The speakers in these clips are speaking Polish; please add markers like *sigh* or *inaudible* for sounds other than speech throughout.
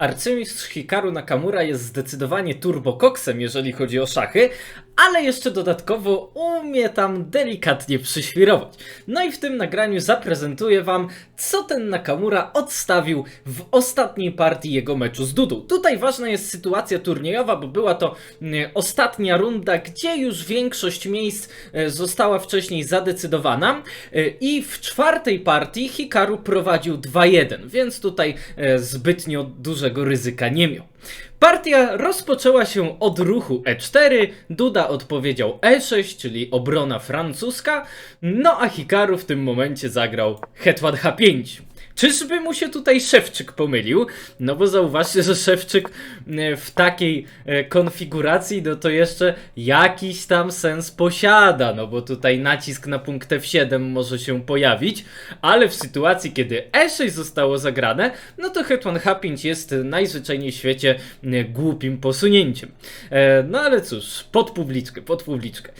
Arcymistrz Hikaru Nakamura jest zdecydowanie turbokoksem, jeżeli chodzi o szachy, ale jeszcze dodatkowo umie tam delikatnie przyświrować. No i w tym nagraniu zaprezentuję wam, co ten Nakamura odstawił w ostatniej partii jego meczu z Dudą. Tutaj ważna jest sytuacja turniejowa, bo była to mm, ostatnia runda, gdzie już większość miejsc e, została wcześniej zadecydowana e, i w czwartej partii Hikaru prowadził 2-1, więc tutaj e, zbytnio dużego ryzyka nie miał. Partia rozpoczęła się od ruchu E4, Duda odpowiedział E6, czyli obrona francuska, no a Hikaru w tym momencie zagrał Hetman H5. Czyżby mu się tutaj Szewczyk pomylił? No bo zauważcie, że Szewczyk e, w takiej e, konfiguracji, no to jeszcze jakiś tam sens posiada, no bo tutaj nacisk na punkt F7 może się pojawić, ale w sytuacji, kiedy E6 zostało zagrane, no to Hetman H5 jest najzwyczajniej w świecie e, głupim posunięciem. No ale cóż, pod publiczkę, pod publiczkę.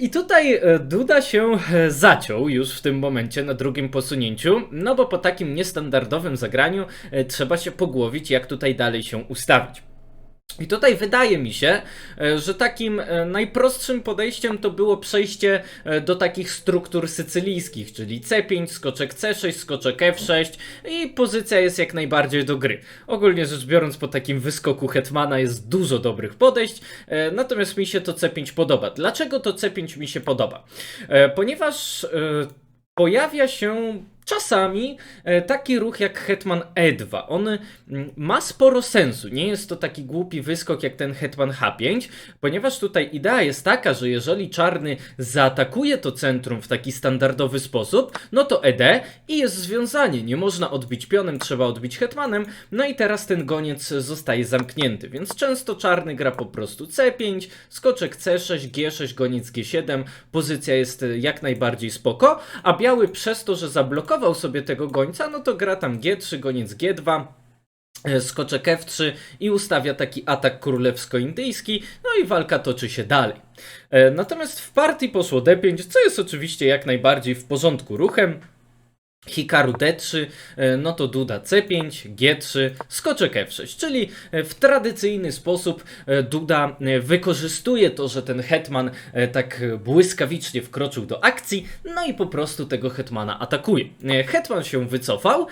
I tutaj Duda się zaciął już w tym momencie na drugim posunięciu, no bo po takim niestandardowym zagraniu e, trzeba się pogłowić, jak tutaj dalej się ustawić. I tutaj wydaje mi się, e, że takim e, najprostszym podejściem to było przejście do takich struktur sycylijskich, czyli C5, skoczek C6, skoczek F6 i pozycja jest jak najbardziej do gry. Ogólnie rzecz biorąc, po takim wyskoku Hetmana jest dużo dobrych podejść, natomiast mi się to C5 podoba. Dlaczego to C5 mi się podoba? Ponieważ pojawia się czasami e, taki ruch jak Hetman E2. On mm, ma sporo sensu. Nie jest to taki głupi wyskok jak ten Hetman H5, ponieważ tutaj idea jest taka, że jeżeli czarny zaatakuje to centrum w taki standardowy sposób, no to ED i jest związanie. Nie można odbić pionem, trzeba odbić hetmanem. No i teraz ten goniec zostaje zamknięty, więc często czarny gra po prostu C5, skoczek C6, G6, goniec G7. Pozycja jest e, jak najbardziej spoko, a biały przez to, że zablokował sobie tego gońca, no to gra tam G3, goniec G2 e, skoczek F3 i ustawia taki atak królewsko-indyjski, no i walka toczy się dalej. E, Natomiast w partii poszło D5, co jest oczywiście jak najbardziej w porządku ruchem. Hikaru D3, e, no to Duda C5, G3, skoczek F6, czyli e, w tradycyjny sposób e, Duda wykorzystuje to, że ten hetman tak błyskawicznie wkroczył do akcji, no i po prostu tego hetmana atakuje. Hetman się wycofał,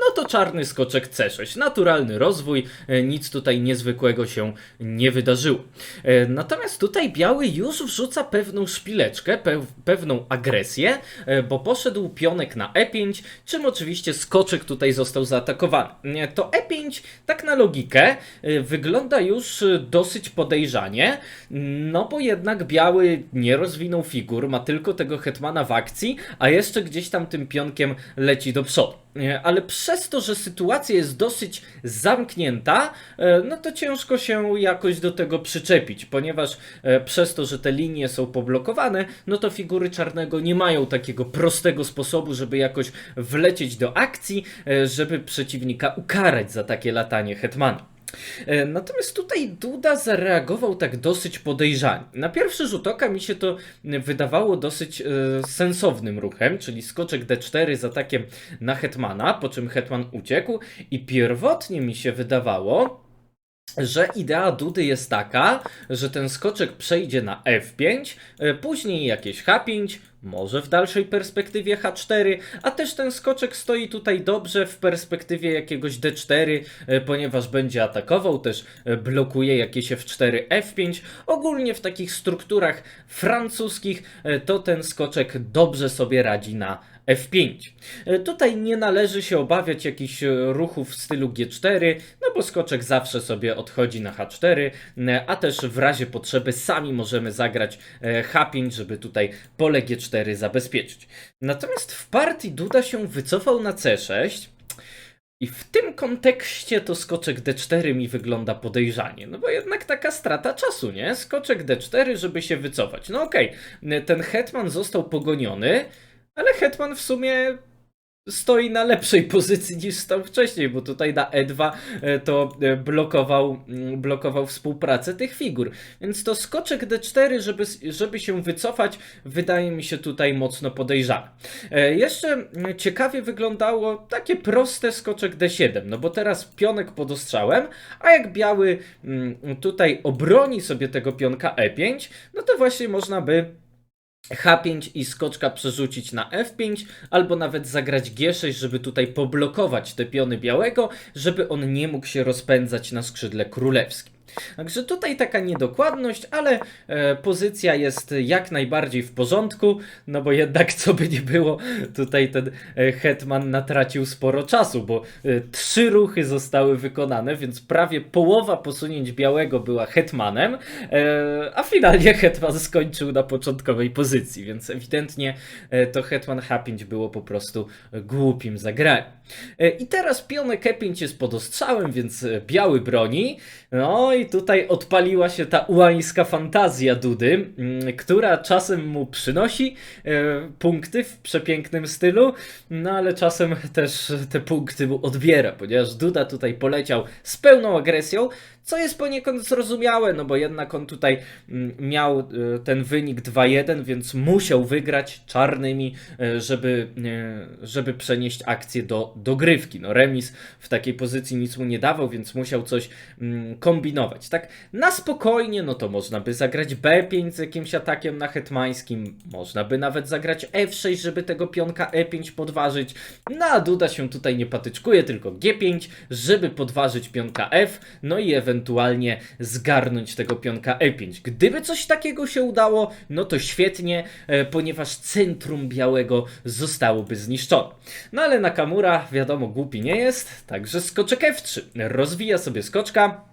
no to czarny skoczek C6. Naturalny rozwój, e, nic tutaj niezwykłego się nie wydarzyło. E, Natomiast tutaj biały już wrzuca pewną szpileczkę, pew, pewną agresję, e, bo poszedł pionek na E5, czym oczywiście skoczek tutaj został zaatakowany. To E5, tak na logikę, wygląda już dosyć podejrzanie, no bo jednak biały nie rozwinął figur, ma tylko tego hetmana w akcji, a jeszcze gdzieś tam tym pionkiem leci do przodu. Ale przez to, że sytuacja jest dosyć zamknięta, e, no to ciężko się jakoś do tego przyczepić, ponieważ e, przez to, że te linie są poblokowane, no to figury czarnego nie mają takiego prostego sposobu, żeby jakoś wlecieć do akcji, e, żeby przeciwnika ukarać za takie latanie hetmana. E, Natomiast tutaj Duda zareagował tak dosyć podejrzanie. Na pierwszy rzut oka mi się to wydawało dosyć e, sensownym ruchem, czyli skoczek D4 z atakiem na Hetmana, po czym Hetman uciekł i pierwotnie mi się wydawało, że idea Dudy jest taka, że ten skoczek przejdzie na F5, e, później jakieś H5, może w dalszej perspektywie H4, a też ten skoczek stoi tutaj dobrze w perspektywie jakiegoś D4, e, ponieważ będzie atakował, też e, blokuje jakieś F4, F5. Ogólnie w takich strukturach francuskich to ten skoczek dobrze sobie radzi na F5. E, Tutaj nie należy się obawiać jakichś e, ruchów w stylu G4, no bo skoczek zawsze sobie odchodzi na H4, e, a też w razie potrzeby sami możemy zagrać e, H5, żeby tutaj pole G4 zabezpieczyć. Natomiast w partii Duda się wycofał na C6. I w tym kontekście to skoczek D4 mi wygląda podejrzanie, no bo jednak taka strata czasu, nie? Skoczek D4, żeby się wycofać. No okej, ten hetman został pogoniony, ale hetman w sumie stoi na lepszej *laughs* pozycji niż stał wcześniej, bo tutaj na E2 e, to e, blokował, mm, blokował współpracę tych figur. Więc to skoczek D4, żeby, żeby się wycofać, wydaje mi się tutaj mocno podejrzane. Jeszcze mm, ciekawie wyglądało takie proste skoczek D7, no bo teraz pionek pod ostrzałem, a jak biały mm, tutaj obroni sobie tego pionka E5, no to właśnie można by H5 i skoczka przerzucić na F5, albo nawet zagrać G6, żeby tutaj poblokować te piony białego, żeby on nie mógł się rozpędzać na skrzydle królewskim. Także tutaj taka niedokładność, ale e, pozycja jest jak najbardziej w porządku, no bo jednak co by nie było, tutaj ten e, hetman natracił sporo czasu, bo e, trzy ruchy zostały wykonane, więc prawie połowa posunięć białego była hetmanem, a finalnie hetman skończył na początkowej pozycji, więc ewidentnie to hetman H5 było po prostu głupim zagraniem. E, I teraz pionek E5 jest pod ostrzałem, więc e, biały broni. No i tutaj odpaliła się ta ułańska fantazja Dudy, mm, która czasem mu przynosi e, punkty w przepięknym stylu, no ale czasem też te punkty mu odbiera, ponieważ Duda tutaj poleciał z pełną agresją, co jest poniekąd zrozumiałe, no bo jednak on tutaj mm, miał ten wynik 2-1, więc musiał wygrać czarnymi, żeby, żeby przenieść akcję do dogrywki. No remis w takiej pozycji nic mu nie dawał, więc musiał coś mm, kombinować. Tak na spokojnie, no to można by zagrać B5 z jakimś atakiem na hetmańskim, można by nawet zagrać F6, żeby tego pionka E5 podważyć. No a Duda się tutaj nie patyczkuje, tylko G5, żeby podważyć pionka F, no i ewentualnie zgarnąć tego pionka E5. Gdyby coś takiego się udało, no to świetnie, e, ponieważ centrum białego zostałoby zniszczone. No ale Nakamura, wiadomo, głupi nie jest, także skoczek F3. Rozwija sobie skoczka.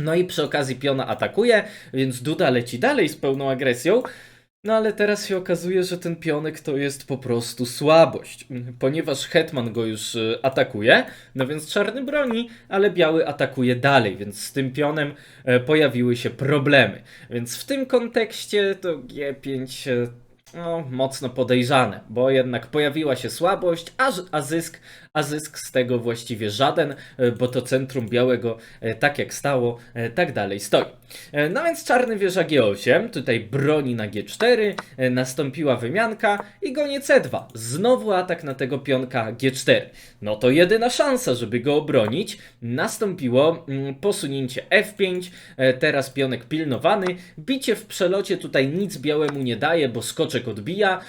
No i przy okazji piona atakuje, więc Duda leci dalej z pełną agresją. No ale teraz się okazuje, że ten pionek to jest po prostu słabość, ponieważ hetman go już y, atakuje, no więc czarny broni, ale biały atakuje dalej, więc z tym pionem e, pojawiły się problemy. Więc w tym kontekście to G5 e, no, mocno podejrzane, bo jednak pojawiła się słabość, a, a, zysk, a zysk z tego właściwie żaden, e, bo to centrum białego, e, tak jak stało, e, tak dalej stoi. No więc czarny wieża G8, tutaj broni na G4, e, nastąpiła wymianka i gonie C2. Znowu atak na tego pionka G4. No to jedyna szansa, żeby go obronić. Nastąpiło mm, posunięcie F5, e, teraz pionek pilnowany. Bicie w przelocie tutaj nic białemu nie daje, bo skoczek odbija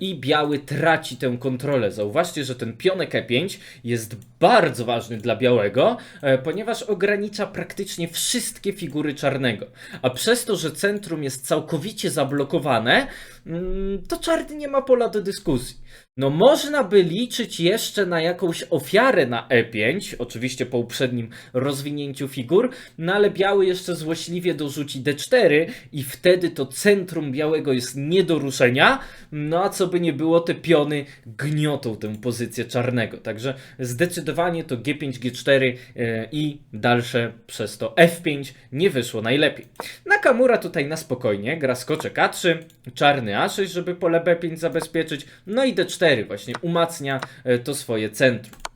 i biały traci tę kontrolę. Zauważcie, że ten pionek E5 jest bardzo ważny dla białego, e, ponieważ ogranicza praktycznie wszystkie figury czarnego. A przez to, że centrum jest całkowicie zablokowane, mm, to czarny nie ma pola do dyskusji. No można by liczyć jeszcze na jakąś ofiarę na E5, oczywiście po uprzednim rozwinięciu figur, no ale biały jeszcze złośliwie dorzuci D4 i wtedy to centrum białego jest nie do ruszenia, no a co by nie było, te piony gniotą tę pozycję czarnego. Także zdecydowanie to G5, G4 e, i dalsze przez to F5 nie wyszło najlepiej. Nakamura tutaj na spokojnie gra skoczek A3, czarny A6, żeby pole B5 zabezpieczyć, no i D4 właśnie umacnia e, to swoje centrum.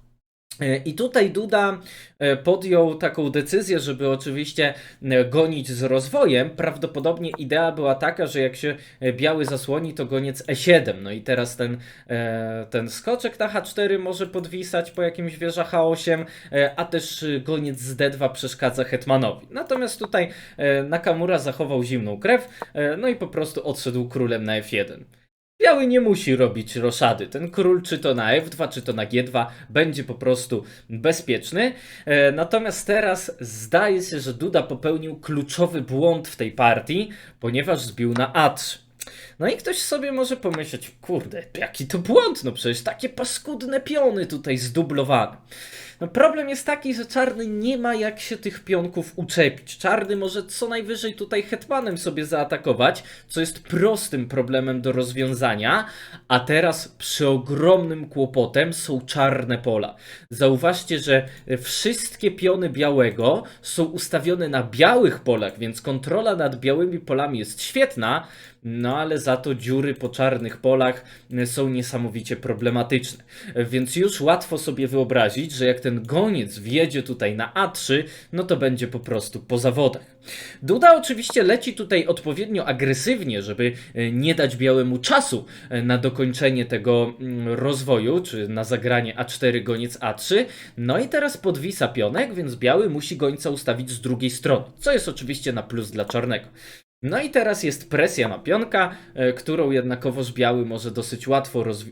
E, I tutaj Duda e, podjął taką decyzję, żeby oczywiście gonić z rozwojem. Prawdopodobnie idea była taka, że jak się biały zasłoni, to goniec E7. No i teraz ten, ten skoczek na H4 może podwisać po jakimś wieża H8, e, a też goniec z D2 przeszkadza hetmanowi. Natomiast tutaj Nakamura zachował zimną krew, no i po prostu odszedł królem na F1. Biały nie musi robić roszady. Ten król, czy to na F2, czy to na G2, będzie po prostu bezpieczny. E, natomiast teraz zdaje się, że Duda popełnił kluczowy błąd w tej partii, ponieważ zbił na A3. No i ktoś sobie może pomyśleć, kurde, jaki to błąd, no przecież takie paskudne piony tutaj zdublowane. No problem jest taki, że czarny nie ma jak się tych pionków uczepić. Czarny może co najwyżej tutaj hetmanem sobie zaatakować, co jest prostym problemem do rozwiązania, a teraz przeogromnym kłopotem są czarne pola. Zauważcie, że wszystkie piony białego są ustawione na białych polach, więc kontrola nad białymi polami jest świetna, no ale za to dziury po czarnych polach y, są niesamowicie problematyczne. Y, Więc już łatwo sobie wyobrazić, że jak ten goniec wjedzie tutaj na A3, no to będzie po prostu po zawodach. Duda oczywiście leci tutaj odpowiednio agresywnie, żeby y, nie dać białemu czasu na dokończenie tego mm, rozwoju, czy na zagranie A4 goniec A3. No i teraz podwisa pionek, więc biały musi gońca ustawić z drugiej strony, co jest oczywiście na plus dla czarnego. No i teraz jest presja na pionka, e, którą jednakowoż biały może dosyć łatwo roz, e,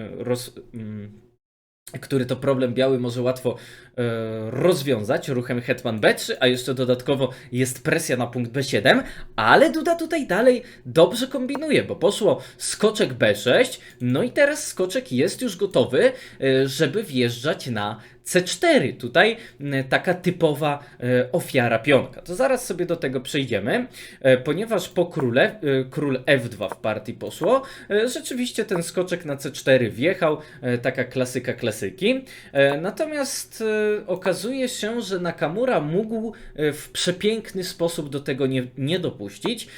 e, roz, mm, który to problem biały może łatwo e, rozwiązać ruchem hetman b3, a jeszcze dodatkowo jest presja na punkt b7, ale Duda tutaj dalej dobrze kombinuje, bo poszło skoczek b6, no i teraz skoczek jest już gotowy, e, żeby wjeżdżać na C4. Tutaj taka typowa e, ofiara pionka. To zaraz sobie do tego przejdziemy, e, ponieważ po króle, e, król F2 w partii poszło, rzeczywiście ten skoczek na C4 wjechał, taka klasyka klasyki. Natomiast okazuje się, że Nakamura mógł w przepiękny sposób do tego nie, nie dopuścić.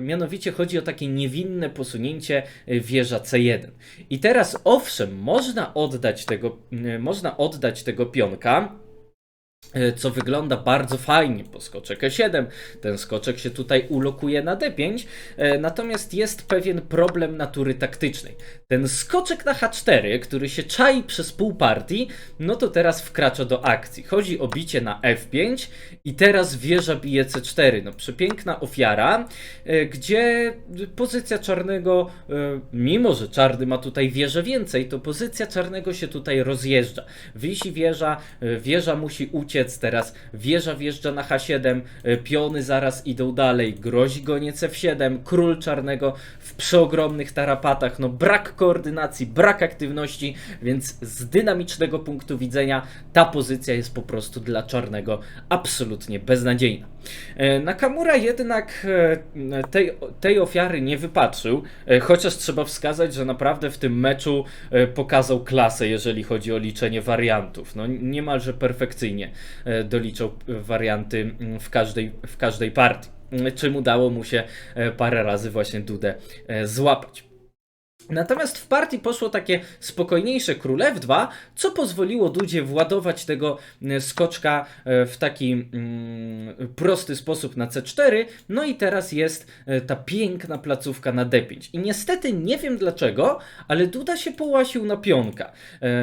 Mianowicie chodzi o takie niewinne posunięcie wieża C1. I teraz owszem, można oddać tego, można oddać tego pionka. E, Co wygląda bardzo fajnie po skoczek E7. Ten skoczek się tutaj ulokuje na D5. e, Natomiast jest pewien problem natury taktycznej. Ten skoczek na H4, który się czai przez pół partii, no to teraz wkracza do akcji. Chodzi o bicie na F5 i teraz wieża bije C4. No przepiękna ofiara, e, gdzie pozycja czarnego, mimo że czarny ma tutaj wieżę więcej, to pozycja czarnego się tutaj rozjeżdża. Wisi wieża, wieża musi uciec, teraz wieża wjeżdża na H7, e, piony zaraz idą dalej, grozi goniec F7, król czarnego w przeogromnych tarapatach, no brak koordynacji, brak aktywności, więc z dynamicznego punktu widzenia ta pozycja jest po prostu dla czarnego absolutnie beznadziejna. E, Nakamura jednak e, tej, tej ofiary nie wypatrzył, chociaż trzeba wskazać, że naprawdę w tym meczu pokazał klasę, jeżeli chodzi o liczenie wariantów. No, niemalże perfekcyjnie doliczał e, warianty mm, w każdej, w każdej partii. Czym udało mu się e, parę razy właśnie Dudę e, złapać. Natomiast w partii poszło takie spokojniejsze król F2, co pozwoliło Dudzie władować tego e, skoczka e, w taki mm, prosty sposób na C4. No i teraz jest e, ta piękna placówka na D5. I niestety nie wiem dlaczego, ale Duda się połasił na pionka.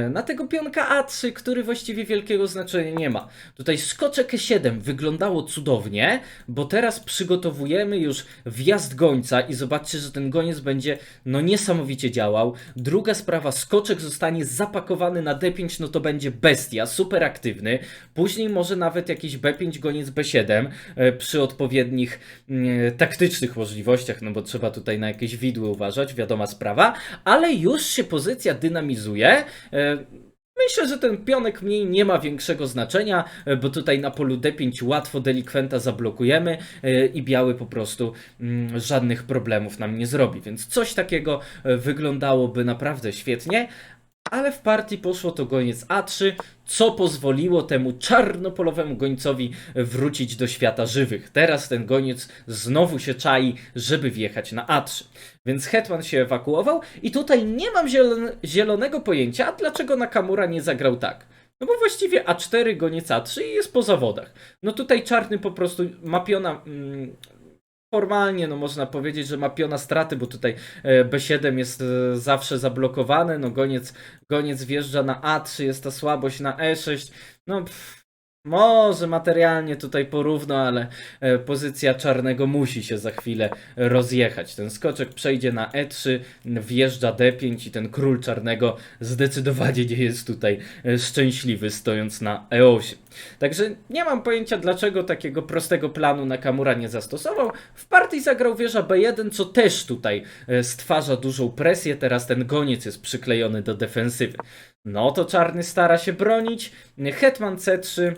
Na tego pionka A3, który właściwie wielkiego znaczenia nie ma. Tutaj skoczek E7 wyglądało cudownie, bo teraz przygotowujemy już wjazd gońca i zobaczcie, że ten goniec będzie no niesamowicie działał. Druga sprawa, skoczek zostanie zapakowany na D5, no to będzie bestia, super aktywny. Później może nawet jakiś B5 goniec B7 e, przy odpowiednich mm, taktycznych możliwościach, no bo trzeba tutaj na jakieś widły uważać, wiadoma sprawa, ale już się pozycja dynamizuje. Myślę, że ten pionek mniej nie ma większego znaczenia, bo tutaj na polu D5 łatwo delikwenta zablokujemy e, i biały po prostu mm, żadnych problemów nam nie zrobi. Więc coś takiego e, wyglądałoby naprawdę świetnie. Ale w partii poszło to goniec A3, co pozwoliło temu czarnopolowemu gońcowi wrócić do świata żywych. Teraz ten goniec znowu się czai, żeby wjechać na A3. Więc Hetman się ewakuował i tutaj nie mam zielone, zielonego pojęcia, dlaczego Nakamura nie zagrał tak. No bo właściwie A4 goniec A3 i jest po zawodach. No tutaj czarny po prostu ma piona... Formalnie, no można powiedzieć, że ma piona straty, bo tutaj e, B7 jest e, zawsze zablokowane, no goniec, goniec wjeżdża na A3, jest ta słabość na E6, no pff, może materialnie tutaj porówno, ale e, pozycja czarnego musi się za chwilę rozjechać. Ten skoczek przejdzie na E3, wjeżdża D5 i ten król czarnego zdecydowanie nie jest tutaj e, szczęśliwy stojąc na E8. Także nie mam pojęcia dlaczego takiego prostego planu Nakamura nie zastosował. W partii zagrał wieża B1, co też tutaj e, stwarza dużą presję. Teraz ten goniec jest przyklejony do defensywy. No to czarny stara się bronić. Hetman C3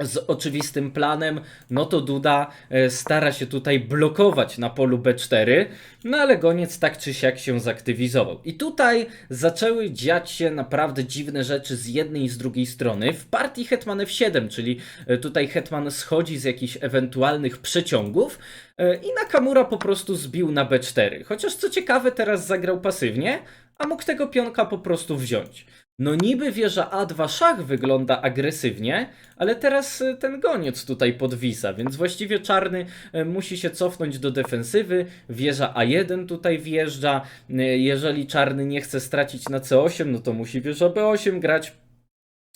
z oczywistym planem, no to Duda e, stara się tutaj blokować na polu B4, no ale goniec tak czy siak się zaktywizował. I tutaj zaczęły dziać się naprawdę dziwne rzeczy z jednej i z drugiej strony. W partii Hetman F7, czyli e, tutaj Hetman schodzi z jakichś ewentualnych przeciągów e, i Nakamura po prostu zbił na B4. Chociaż co ciekawe teraz zagrał pasywnie, a mógł tego pionka po prostu wziąć. No niby wieża A2 szach wygląda agresywnie, ale teraz y, ten goniec tutaj podwisa, więc właściwie czarny y, musi się cofnąć do defensywy. Wieża A1 tutaj wjeżdża. Y, Jeżeli czarny nie chce stracić na C8, no to musi wieża B8 grać.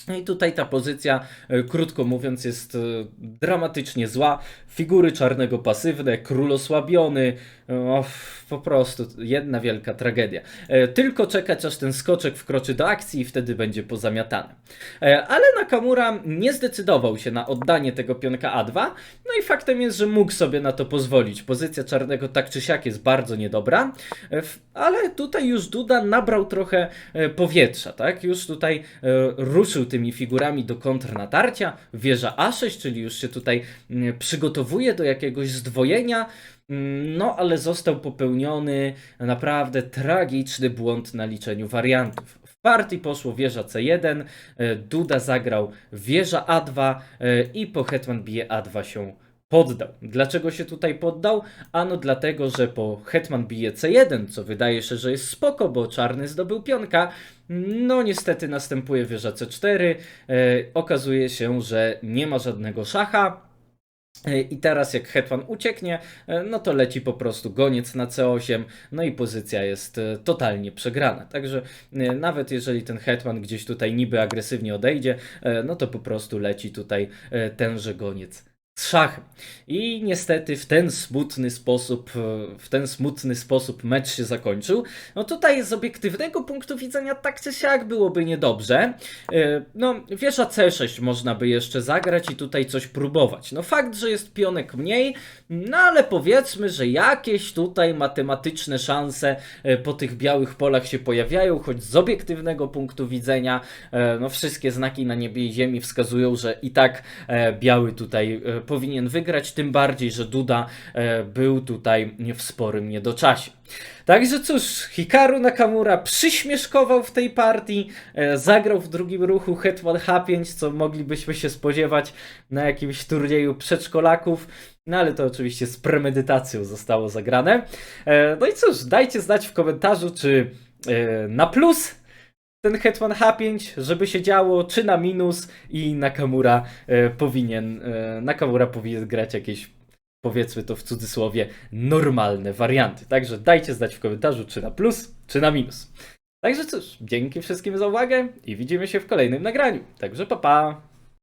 No i tutaj ta pozycja, e, krótko mówiąc, jest e, dramatycznie zła. Figury czarnego pasywne, król osłabiony, o, po prostu jedna wielka tragedia. E, Tylko czekać, aż ten skoczek wkroczy do akcji i wtedy będzie pozamiatany. E, Ale Nakamura nie zdecydował się na oddanie tego pionka A2, no i faktem jest, że mógł sobie na to pozwolić. Pozycja czarnego tak czy siak jest bardzo niedobra, e, ale tutaj już Duda nabrał trochę powietrza, tak? Już tutaj ruszył tymi figurami do kontrnatarcia. Wieża A6, czyli już się tutaj mm, przygotowuje do jakiegoś zdwojenia. Mm, No, ale został popełniony naprawdę tragiczny błąd na liczeniu wariantów. W partii poszło wieża C1, e, Duda zagrał wieża A2 e, i po hetman bije A2 się poddał. Dlaczego się tutaj poddał? Ano dlatego, że po hetman bije C1, co wydaje się, że jest spoko, bo czarny zdobył pionka, no niestety następuje wieża C4, e, okazuje się, że nie ma żadnego szacha, I teraz jak hetman ucieknie, e, no to leci po prostu goniec na C8, no i pozycja jest e, totalnie przegrana. Także e, nawet jeżeli ten hetman gdzieś tutaj niby agresywnie odejdzie, e, no to po prostu leci tutaj e, tenże goniec z szachem. I niestety w ten smutny sposób, e, w ten smutny sposób mecz się zakończył. No tutaj z obiektywnego punktu widzenia tak czy siak byłoby niedobrze. E, No, wieża C6 można by jeszcze zagrać i tutaj coś próbować. No fakt, że jest pionek mniej, no ale powiedzmy, że jakieś tutaj matematyczne szanse e, po tych białych polach się pojawiają, choć z obiektywnego punktu widzenia, no wszystkie znaki na niebie i ziemi wskazują, że i tak biały tutaj powinien wygrać, tym bardziej, że Duda e, był tutaj w sporym niedoczasie. Także cóż, Hikaru Nakamura przyśmieszkował w tej partii, e, zagrał w drugim ruchu Hetman H5, co moglibyśmy się spodziewać na jakimś turnieju przedszkolaków, no ale to oczywiście z premedytacją zostało zagrane. E, No i cóż, dajcie znać w komentarzu, czy na plus ten Hetman H5, żeby się działo, czy na minus i Nakamura e, powinien, e, Nakamura powinien grać jakieś powiedzmy to w cudzysłowie, normalne warianty. Także dajcie znać w komentarzu, czy na plus, czy na minus. Także cóż, dzięki wszystkim za uwagę i widzimy się w kolejnym nagraniu. Także pa pa!